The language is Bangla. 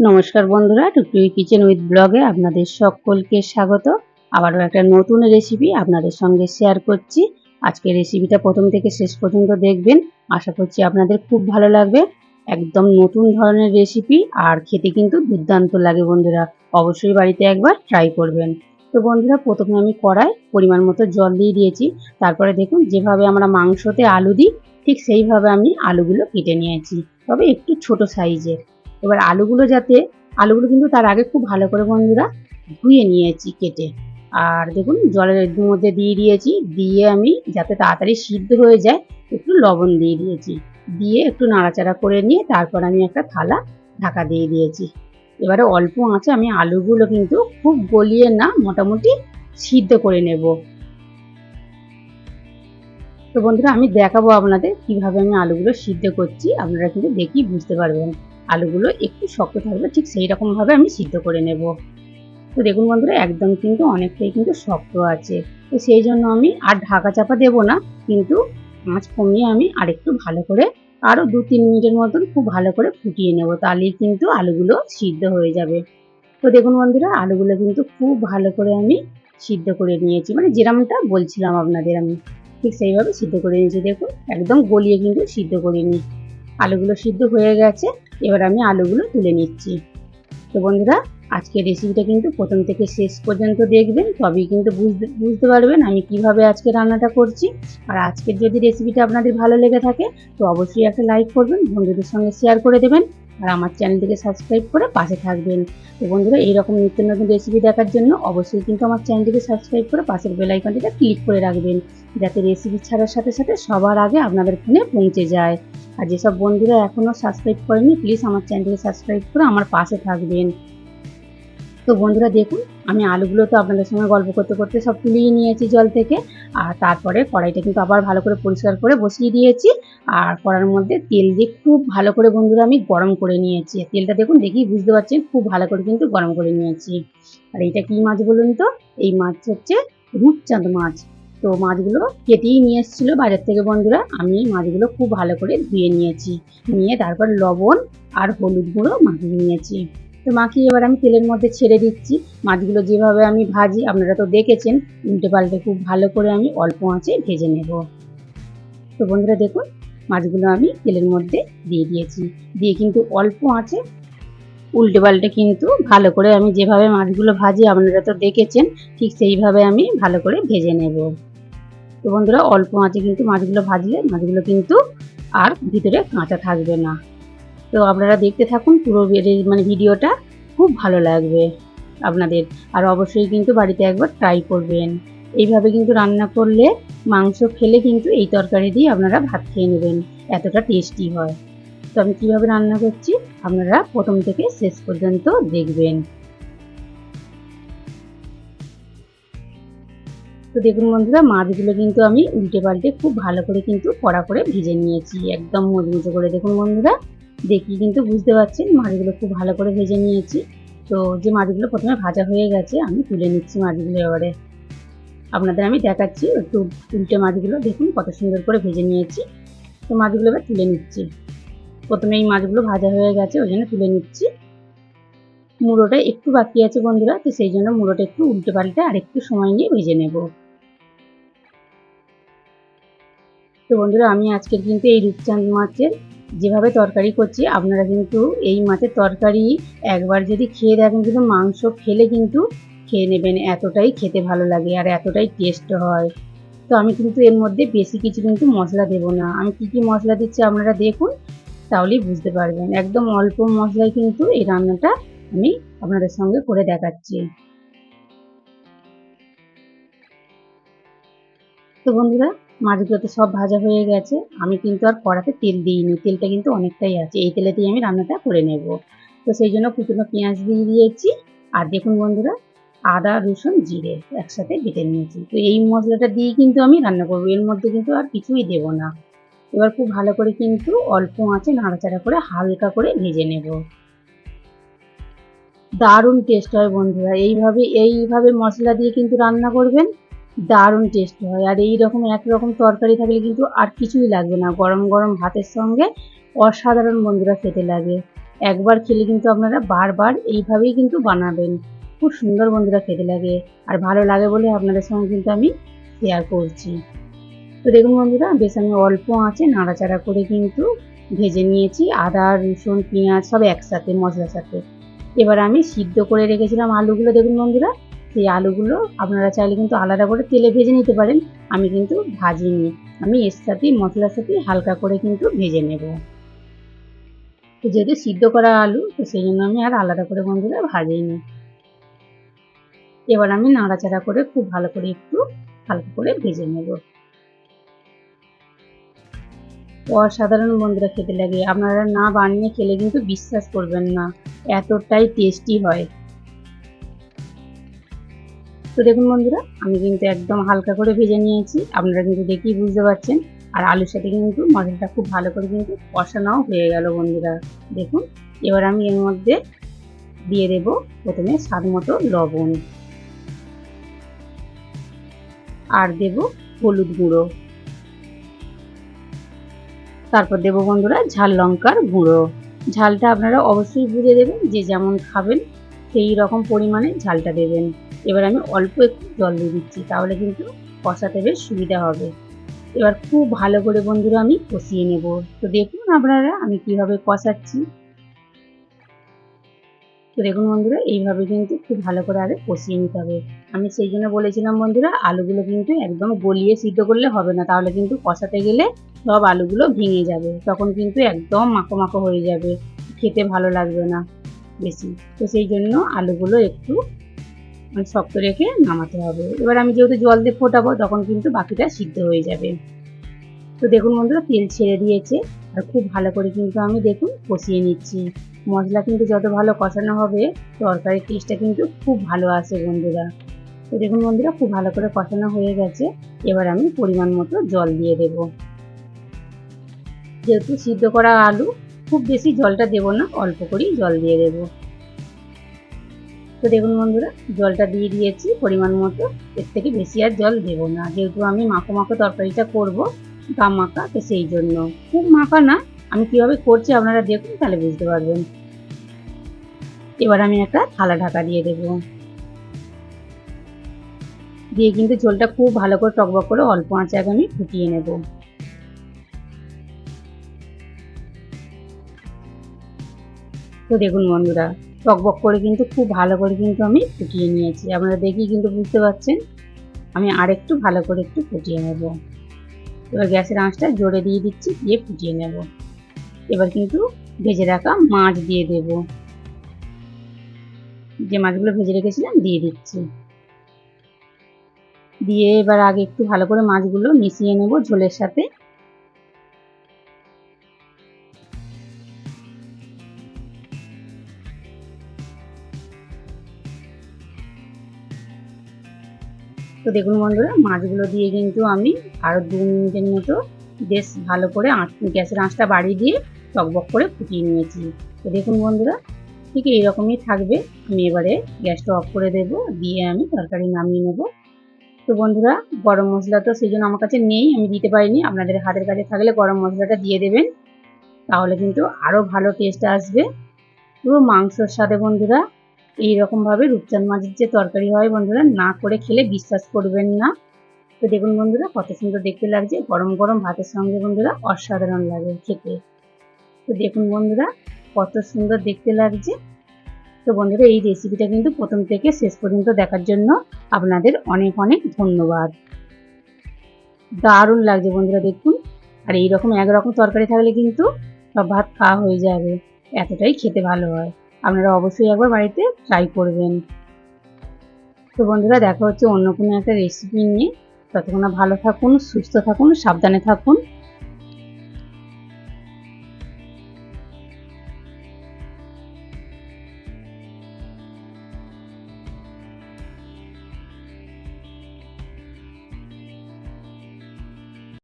নমস্কার বন্ধুরা, টুকটুকি কিচেন উইথ ব্লগে আপনাদের সকলকে স্বাগত। আবারও একটা নতুন রেসিপি আপনাদের সঙ্গে শেয়ার করছি। আজকের রেসিপিটা প্রথম থেকে শেষ পর্যন্ত দেখবেন। আশা করছি আপনাদের খুব ভালো লাগবে। একদম নতুন ধরনের রেসিপি আর খেতে কিন্তু দুর্দান্ত লাগে বন্ধুরা। অবশ্যই বাড়িতে একবার ট্রাই করবেন। তো বন্ধুরা, প্রথমে আমি কড়াই পরিমাণ মতো জল দিয়ে দিয়েছি। তারপরে দেখুন, যেভাবে আমরা মাংসতে আলু দিই, ঠিক সেইভাবে আমি আলুগুলো কেটে নিয়েছি। তবে একটু ছোট সাইজের এবার আলুগুলো যাতে, আলুগুলো কিন্তু তার আগে খুব ভালো করে বন্ধুরা ধুয়ে নিয়েছি কেটে। আর দেখুন, জলের মধ্যে দিয়ে দিয়েছি, দিয়ে আমি যাতে তাড়াতাড়ি সিদ্ধ হয়ে যায়, একটু লবণ দিয়ে দিয়েছি। দিয়ে একটু নাড়াচাড়া করে নিয়ে তারপর আমি একটা থালা ঢাকা দিয়ে দিয়েছি। এবারে অল্প আঁচে আমি আলুগুলো কিন্তু খুব গলিয়ে না মোটামুটি সিদ্ধ করে নেব। তো বন্ধুরা, আমি দেখাবো আপনাদের কীভাবে আমি আলুগুলো সিদ্ধ করছি। আপনারা কিন্তু দেখি বুঝতে পারবেন। আলুগুলো একটু শক্ত থাকবে, ঠিক সেই রকমভাবে আমি সিদ্ধ করে নেব। তো দেখুন বন্ধুরা, একদম কিন্তু অনেকটাই কিন্তু শক্ত আছে। তো সেই জন্য আমি আর ঢাকা চাপা দেব না, কিন্তু আঁচ কমিয়ে আমি আরেকটু ভালো করে আরও দু তিন মিনিটের মতন খুব ভালো করে ফুটিয়ে নেব, তাহলেই কিন্তু আলুগুলো সিদ্ধ হয়ে যাবে। তো দেখুন বন্ধুরা, আলুগুলো কিন্তু খুব ভালো করে আমি সিদ্ধ করে নিয়েছি। মানে যেরকমটা বলছিলাম আপনাদের আমি, ঠিক সেইভাবে সিদ্ধ করে নিয়েছি। দেখুন, একদম গলিয়ে কিন্তু সিদ্ধ করে নিই আলুগুলো সিদ্ধ হয়ে গেছে, এবার আমি আলুগুলো তুলে নিচ্ছি। তো বন্ধুরা, আজকের রেসিপিটা কিন্তু প্রথম থেকে শেষ পর্যন্ত দেখবেন, তবেই কিন্তু বুঝতে বুঝতে পারবেন আমি কীভাবে আজকে রান্নাটা করছি। আর আজকের যদি রেসিপিটা আপনাদের ভালো লেগে থাকে, তো অবশ্যই একটা লাইক করবেন, বন্ধুদের সঙ্গে শেয়ার করে দেবেন। আর আমার চ্যানেলটিকে সাবস্ক্রাইব করে পাশে থাকবেন। তো বন্ধুরা, এইরকম নিত্য নতুন রেসিপি দেখার জন্য অবশ্যই কিন্তু আমার চ্যানেলটিকে সাবস্ক্রাইব করে পাশের বেল আইকনটিতে ক্লিক করে রাখবেন, যাতে রেসিপি ছাড়ার সাথে সাথে সবার আগে আপনাদের ফোনে পৌঁছে যায়। আর যেসব বন্ধুরা এখনও সাবস্ক্রাইব করেনি প্লিজ আমার চ্যানেলটিকে সাবস্ক্রাইব করে আমার পাশে থাকবেন। তো বন্ধুরা দেখুন, আমি আলুগুলো তো আপনাদের সঙ্গে গল্প করতে করতে সব তুলিয়ে নিয়েছি জল থেকে। আর তারপরে কড়াইটা কিন্তু আবার ভালো করে পরিষ্কার করে বসিয়ে দিয়েছি। আর কড়ার মধ্যে তেল দিয়ে খুব ভালো করে বন্ধুরা আমি গরম করে নিয়েছি। তেলটা দেখুন দেখি বুঝতে পারছেন, খুব ভালো করে কিন্তু গরম করে নিয়েছি। আর এইটা কি মাছ বলুন তো? এই মাছ হচ্ছে রূপচাঁদ মাছ। তো মাছগুলো কেটেই নিয়ে এসেছিল বাজার থেকে বন্ধুরা। আমি মাছগুলো খুব ভালো করে ধুয়ে নিয়েছি। নিয়ে তারপর লবণ আর হলুদ গুঁড়ো মাখিয়ে নিয়েছি। তো মাখিয়ে এবার আমি তেলের মধ্যে ছেড়ে দিচ্ছি। মাছগুলো যেভাবে আমি ভাজি, আপনারা তো দেখেছেন, উল্টে পাল্টে খুব ভালো করে আমি অল্প আঁচে ভেজে নেব। তো বন্ধুরা দেখুন, মাছগুলো আমি তেলের মধ্যে দিয়ে দিয়েছি। দিয়ে কিন্তু অল্প আঁচে উল্টে পাল্টে কিন্তু ভালো করে আমি যেভাবে মাছগুলো ভাজি, আপনারা তো দেখেছেন, ঠিক সেইভাবে আমি ভালো করে ভেজে নেব। তো বন্ধুরা, অল্প আঁচে কিন্তু মাছগুলো ভাজলে মাছগুলো কিন্তু আর ভিতরে কাঁচা থাকবে না। তো আপনারা দেখতে থাকুন পুরো মানে ভিডিওটা, খুব ভালো লাগবে আপনাদের। আর অবশ্যই কিন্তু বাড়িতে একবার ট্রাই করবেন। এইভাবে কিন্তু রান্না করলে মাংস খেলে কিন্তু এই তরকারি দিয়ে আপনারা ভাত খেয়ে নেবেন, এতটা টেস্টি হয়। তো আমি কীভাবে রান্না করছি, আপনারা প্রথম থেকে শেষ পর্যন্ত দেখবেন। তো দেখুন বন্ধুরা, মাছগুলো কিন্তু আমি উল্টে পাল্টে খুব ভালো করে কিন্তু কড়া করে ভিজে নিয়েছি, একদম মজমুজে করে। দেখুন বন্ধুরা দেখি কিন্তু বুঝতে পারছেন মাছগুলো খুব ভালো করে ভেজে নিয়েছি। তো যে মাছগুলো প্রথমে ভাজা হয়ে গেছে, আমি তুলে নিচ্ছি মাছগুলো এবারে। আপনাদের আমি দেখাচ্ছি একটু উল্টে মাছগুলো, দেখুন কত সুন্দর করে ভেজে নিয়েছি। তো মাছগুলো এবার তুলে নিচ্ছি। প্রথমে এই মাছগুলো ভাজা হয়ে গেছে, ওই জন্য তুলে নিচ্ছি। মুড়োটা একটু বাকি আছে বন্ধুরা, তো সেই জন্য মুড়োটা একটু উল্টে পাল্টে আর একটু সময় নিয়ে ভেজে নেব। তো বন্ধুরা, আমি আজকের কিন্তু এই রূপচাঁদ মাছের যেভাবে তরকারি করছি, আপনারা কিন্তু এই মাছের তরকারি একবার যদি খেয়ে দেখেন কিন্তু মাংস খেলে কিন্তু খেয়ে নেবেন, এতটাই খেতে ভালো লাগে আর এতটাই টেস্ট হয়। তো আমি কিন্তু এর মধ্যে বেশি কিছু কিন্তু মশলা দেব না। আমি কি কি মশলা দিচ্ছি আপনারা দেখুন, তাহলেই বুঝতে পারবেন। একদম অল্প মশলায় কিন্তু এই রান্নাটা আমি আপনাদের সঙ্গে করে দেখাচ্ছি। তো বন্ধুরা মাছগুলো তো সব ভাজা হয়ে গেছে। আমি কিন্তু আর কড়াতে তেল দিইনি। তেলটা কিন্তু অনেকটাই আছে। এই তেলেতেই আমি রান্নাটা করে নেব। তো সেই জন্য কুচনো পেঁয়াজ দিয়ে দিয়েছি। আর দেখুন বন্ধুরা, আদা, রসুন, জিরে একসাথে বেটে নিয়েছি। তো এই মশলাটা দিয়ে কিন্তু আমি রান্না করব। এর মধ্যে কিন্তু আর কিছুই দেব না। এবার খুব ভালো করে কিন্তু অল্প আঁচে নাড়াচাড়া করে হালকা করে ভেজে নেব। দারুণ টেস্ট হয় বন্ধুরা। এইভাবে এইভাবে মশলা দিয়ে কিন্তু রান্না করবেন। দারুণ টেস্ট হয়। আর এই রকম একরকম তরকারি থাকলে কিন্তু আর কিছুই লাগবে না। গরম গরম ভাতের সঙ্গে অসাধারণ বন্ধুরা খেতে লাগে। একবার খেলে কিন্তু আপনারা বারবার এইভাবেই কিন্তু বানাবেন। খুব সুন্দর বন্ধুরা খেতে লাগে। আর ভালো লাগে বলে আপনাদের সঙ্গে কিন্তু আমি শেয়ার করছি। তো দেখুন বন্ধুরা, বেশ আমি অল্প আছে নাড়াচাড়া করে কিন্তু ভেজে নিয়েছি। আদা, রসুন, পেঁয়াজ সব একসাথে, মশলার সাথে। এবার আমি সিদ্ধ করে রেখেছিলাম আলুগুলো। দেখুন বন্ধুরা সেই আলুগুলো আপনারা চাইলে কিন্তু আলাদা করে তেলে ভেজে নিতে পারেন। আমি কিন্তু ভাজিনি আমি এর সাথে মশলার সাথে হালকা করে কিন্তু ভেজে নেব। তো যেহেতু সিদ্ধ করা আলু, তো সেই জন্য আমি আর আলাদা করে বন্ধুরা ভাজিনি। এবার আমি নাড়াচাড়া করে খুব ভালো করে একটু হালকা করে ভেজে নেব। অসাধারণ বন্ধুরা খেতে লাগে। আপনারা না বানিয়ে খেলে কিন্তু বিশ্বাস করবেন না। এতটাই টেস্টি হয়। তো দেখুন বন্ধুরা, আমি কিন্তু একদম হালকা করে ভেজে নিয়েছি। আপনারা কিন্তু দেখেই বুঝতে পারছেন। আর আলুর সাথে কিন্তু মশলাটা খুব ভালো করে কিন্তু কষানোও হয়ে গেল বন্ধুরা। দেখুন, এবার আমি এর মধ্যে দিয়ে দেব প্রথমে স্বাদ মতো লবণ। আর দেব হলুদ গুঁড়ো। তারপর দেব বন্ধুরা ঝাল লঙ্কার গুঁড়ো। ঝালটা আপনারা অবশ্যই বুঝে দেবেন, যে যেমন খাবেন সেই রকম পরিমাণে ঝালটা দেবেন। এবার আমি অল্প একটু জল দিয়ে দিচ্ছি, তাহলে কিন্তু কষাতে বেশ সুবিধা হবে। এবার খুব ভালো করে বন্ধুরা আমি কষিয়ে নেব। তো দেখুন আপনারা আমি কীভাবে কষাচ্ছি। তো দেখুন বন্ধুরা, এইভাবে কিন্তু খুব ভালো করে আগে কষিয়ে নিতে হবে। আমি সেই জন্য বলেছিলাম বন্ধুরা, আলুগুলো কিন্তু একদম গলিয়ে সিদ্ধ করলে হবে না, তাহলে কিন্তু কষাতে গেলে সব আলুগুলো ভেঙে যাবে। তখন কিন্তু একদম মাখো মাখো হয়ে যাবে, খেতে ভালো লাগবে না বেশি। তো সেই জন্য আলুগুলো একটু শক্ত রেখে নামাতে হবে। এবার আমি যেহেতু জল দিয়ে ফোটাবো, তখন কিন্তু বাকিটা সিদ্ধ হয়ে যাবে। তো দেখুন বন্ধুরা, তেল ছেড়ে দিয়েছে। আর খুব ভালো করে কিন্তু আমি দেখুন কষিয়ে নিচ্ছি। মশলা কিন্তু যত ভালো কষানো হবে, তরকারির টেস্টটা কিন্তু খুব ভালো আসে বন্ধুরা। তো দেখুন বন্ধুরা, খুব ভালো করে কষানো হয়ে গেছে। এবার আমি পরিমাণ মতো জল দিয়ে দেব। যেহেতু সিদ্ধ করা আলু, খুব বেশি জলটা দেব না, অল্প করেই জল দিয়ে দেব। তো দেখুন বন্ধুরা, জলটা দিয়ে দিয়েছি পরিমাণ মতো। এর থেকে বেশি আর জল দেবো না। যেহেতু আমি মাখো মাখো তরকারিটা করব গা মাখা, তো সেই জন্য। খুব মাখা না, আমি কীভাবে করছি আপনারা দেখুন, তাহলে বুঝতে পারবেন। এবার আমি একটা থালা ঢাকা দিয়ে দেব। দিয়ে কিন্তু ঝোলটা খুব ভালো করে টকবক করে অল্প আঁচে আগে আমি ফুটিয়ে নেব। তো দেখুন বন্ধুরা টকবক করে কিন্তু খুব ভালো করে কিন্তু আমি ফুটিয়ে নিয়েছি। আপনারা দেখেই কিন্তু বুঝতে পারছেন, আমি আর একটু ভালো করে একটু ফুটিয়ে নেব। এবার গ্যাসের আঁচটা জোরে দিয়ে দিচ্ছি, দিয়ে ফুটিয়ে নেব। এবার কিন্তু ভেজে রাখা মাছ দিয়ে দেব। যে মাছগুলো ভেজে রেখেছিলাম, দিয়ে দিচ্ছি। দিয়ে এবার আগে একটু ভালো করে মাছগুলো মিশিয়ে নেব ঝোলের সাথে। তো দেখুন বন্ধুরা, মাছগুলো দিয়ে কিন্তু আমি আরও দু মিনিটের মতো বেশ ভালো করে আঁচ, গ্যাসের আঁচটা বাড়িয়ে দিয়ে টকবক করে ফুটিয়ে নিয়েছি। তো দেখুন বন্ধুরা, ঠিক এইরকমই থাকবে। আমি এবারে গ্যাসটা অফ করে দেব, দিয়ে আমি তরকারি নামিয়ে নেব। তো বন্ধুরা, গরম মশলা তো সেই জন্য আমার কাছে নেই, আমি দিতে পারিনি। আপনাদের হাতের কাছে থাকলে গরম মশলাটা দিয়ে দেবেন, তাহলে কিন্তু আরও ভালো টেস্ট আসবে। পুরো মাংসর সাথে বন্ধুরা এইরকমভাবে রূপচাঁদ মাছের যে তরকারি হয় বন্ধুরা, না করে খেলে বিশ্বাস করবেন না। তো দেখুন বন্ধুরা, কত সুন্দর দেখতে লাগছে। গরম গরম ভাতের সঙ্গে বন্ধুরা, অসাধারণ লাগে খেতে। তো দেখুন বন্ধুরা, কত সুন্দর দেখতে লাগছে। তো বন্ধুরা, এই রেসিপিটা কিন্তু প্রথম থেকে শেষ পর্যন্ত দেখার জন্য আপনাদের অনেক অনেক ধন্যবাদ। দারুণ লাগছে বন্ধুরা, দেখুন। আর এইরকম একরকম তরকারি থাকলে কিন্তু সব ভাত খাওয়া হয়ে যাবে। এতটাই খেতে ভালো হয়। আপনারা অবশ্যই একবার বাড়িতে ট্রাই করবেন। তো বন্ধুরা, দেখা হচ্ছে অন্য কোনো একটা রেসিপি নিয়ে। ততক্ষণ ভালো থাকুন, সুস্থ থাকুন, সাবধানে থাকুন।